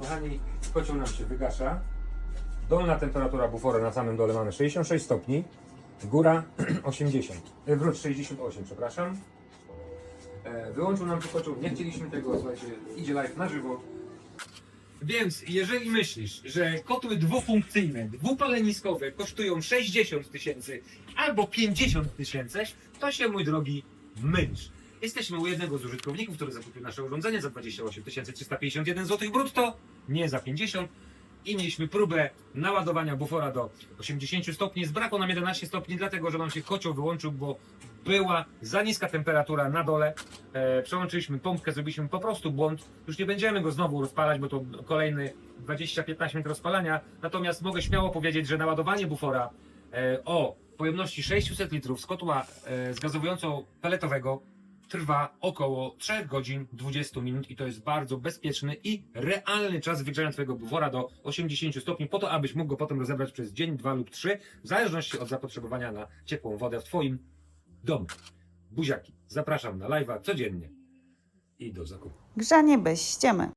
Kochani, kocioł nam się wygasza. Dolna temperatura bufora na samym dole mamy 66 stopni. Góra 80. E, Wróć 68, przepraszam. E, Wyłączył nam się kocioł, nie chcieliśmy tego, słuchajcie, idzie live na żywo. Więc jeżeli myślisz, że kotły dwufunkcyjne, dwupaleniskowe kosztują 60 tysięcy albo 50 tysięcy, to się mój drogi mylisz. Jesteśmy u jednego z użytkowników, który zakupił nasze urządzenie za 28 351 zł brutto, nie za 50. I mieliśmy próbę naładowania bufora do 80 stopni. Zbrakło nam 11 stopni, dlatego że nam się kocioł wyłączył, bo była za niska temperatura na dole. E, przełączyliśmy pompkę, zrobiliśmy po prostu błąd. Już nie będziemy go znowu rozpalać, bo to kolejny 20-15 minut rozpalania. Natomiast mogę śmiało powiedzieć, że naładowanie bufora e, o pojemności 600 litrów z kotła e, zgazowująco peletowego trwa około 3 godzin 20 minut i to jest bardzo bezpieczny i realny czas wygrzania Twojego bufora do 80 stopni po to, abyś mógł go potem rozebrać przez dzień, dwa lub trzy, w zależności od zapotrzebowania na ciepłą wodę w Twoim domu. Buziaki, zapraszam na live'a codziennie i do zakupu. Grzanie bez ściemy.